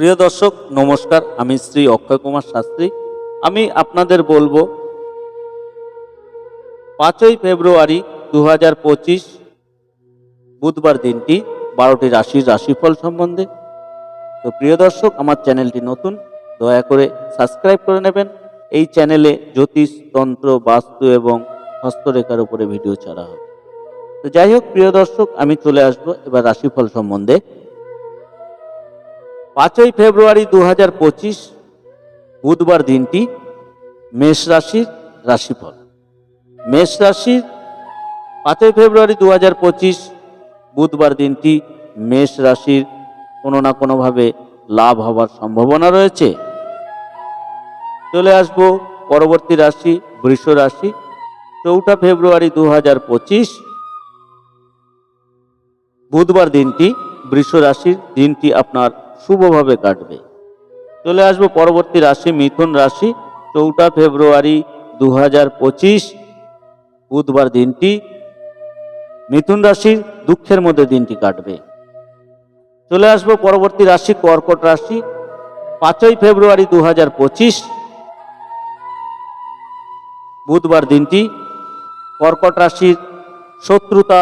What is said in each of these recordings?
প্রিয় দর্শক, নমস্কার। আমি শ্রী অক্ষয় কুমার শাস্ত্রী। আমি আপনাদের বলব, পাঁচই ফেব্রুয়ারি দু হাজার পঁচিশ, বুধবার দিনটি, বারোটি রাশির রাশিফল সম্বন্ধে। তো প্রিয় দর্শক, আমার চ্যানেলটি নতুন, দয়া করে সাবস্ক্রাইব করে নেবেন। এই চ্যানেলে জ্যোতিষ, তন্ত্র, বাস্তু এবং হস্তরেখার উপরে ভিডিও ছাড়া হবে। তো যাই হোক, প্রিয় দর্শক, আমি চলে আসব এবার রাশিফল সম্বন্ধে। পাঁচই ফেব্রুয়ারি দু হাজার পঁচিশ, বুধবার দিনটি মেষ রাশির রাশিফল। মেষ রাশির পাঁচই ফেব্রুয়ারি দু হাজার পঁচিশ, বুধবার দিনটি মেষ রাশির কোনো না কোনোভাবে লাভ হওয়ার সম্ভাবনা রয়েছে। চলে আসব পরবর্তী রাশি, বৃষ রাশি। চৌঠা ফেব্রুয়ারি দু হাজার পঁচিশ, বুধবার দিনটি বৃষ রাশির। দিনটি আপনার শুভভাবে কাটবে। চলে আসব পরবর্তী রাশি, মিথুন রাশি। চৌঠা ফেব্রুয়ারি দু হাজার পঁচিশ, বুধবার দিনটি। মিথুন রাশির দুঃখের মধ্যে দিনটি কাটবে। চলে আসব পরবর্তী রাশি, কর্কট রাশি। পাঁচই ফেব্রুয়ারি দু হাজার পঁচিশ, বুধবার দিনটি। কর্কট রাশির শত্রুতা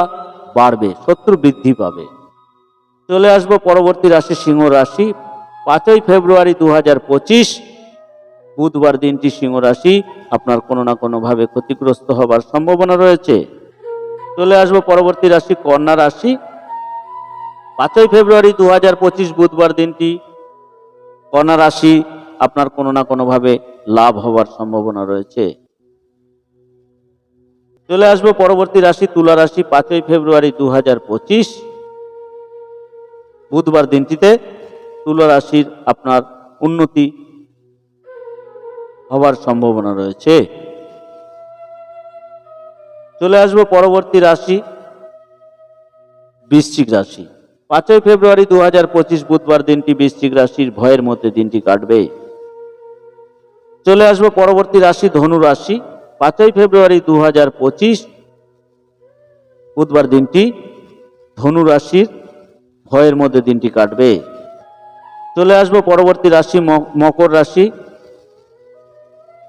বাড়বে, শত্রু বৃদ্ধি পাবে। চলে আসব পরবর্তী রাশি সিংহ রাশি। পাঁচই ফেব্রুয়ারি দু হাজার পঁচিশ, বুধবার দিনটি সিংহ রাশি। আপনার কোনো না কোনোভাবে ক্ষতিগ্রস্ত হবার সম্ভাবনা রয়েছে। চলে আসব পরবর্তী রাশি কন্যা রাশি। পাঁচই ফেব্রুয়ারি দু হাজার পঁচিশ, বুধবার দিনটি কন্যা রাশি। আপনার কোনো না কোনোভাবে লাভ হবার সম্ভাবনা রয়েছে। চলে আসব পরবর্তী রাশি তুলা রাশি, পাঁচই ফেব্রুয়ারি দু হাজার পঁচিশ। বুধবার দিনটিতে তুলা রাশির আপনার উন্নতি হবার সম্ভাবনা রয়েছে। চলে আসব পরবর্তী রাশি, বৃশ্চিক রাশি। পাঁচই ফেব্রুয়ারি দু বুধবার দিনটি বৃশ্চিক রাশির ভয়ের মধ্যে দিনটি কাটবে। চলে আসব পরবর্তী রাশি, ধনু রাশি। পাঁচই ফেব্রুয়ারি দু হাজার পঁচিশ বুধবার দিনটি ধনু রাশির ভয়ের মধ্যে দিনটি কাটবে। চলে আসব পরবর্তী রাশি মকর রাশি।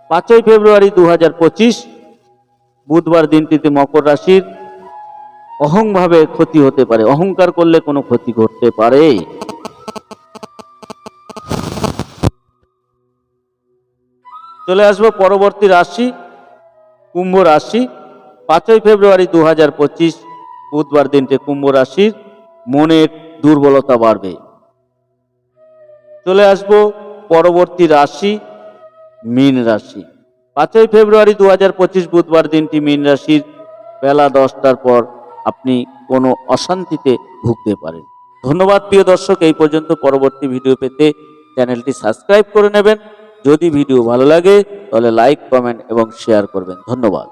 পাঁচই ফেব্রুয়ারি দু হাজার পঁচিশ, বুধবার দিনটিতে মকর রাশির অহংভাবে ক্ষতি হতে পারে। অহংকার করলে কোনো ক্ষতি ঘটতে পারে। চলে আসব পরবর্তী রাশি, কুম্ভ রাশি। পাঁচই ফেব্রুয়ারি দু হাজার পঁচিশ, বুধবার দিনটি কুম্ভ রাশির মনের দুর্বলতা বাড়বে। চলে আসব পরবর্তী রাশি, মীন রাশি। পাঁচই ফেব্রুয়ারি দু পঁচিশ বুধবার দিনটি মীন রাশির বেলা দশটার পর আপনি কোনো অশান্তিতে ভুগতে পারেন। ধন্যবাদ প্রিয় দর্শক, এই পর্যন্ত পরবর্তী ভিডিও পেতে চ্যানেলটি সাবস্ক্রাইব করে নেবেন। যদি ভিডিও ভালো লাগে, তাহলে লাইক, কমেন্ট এবং শেয়ার করবেন। ধন্যবাদ।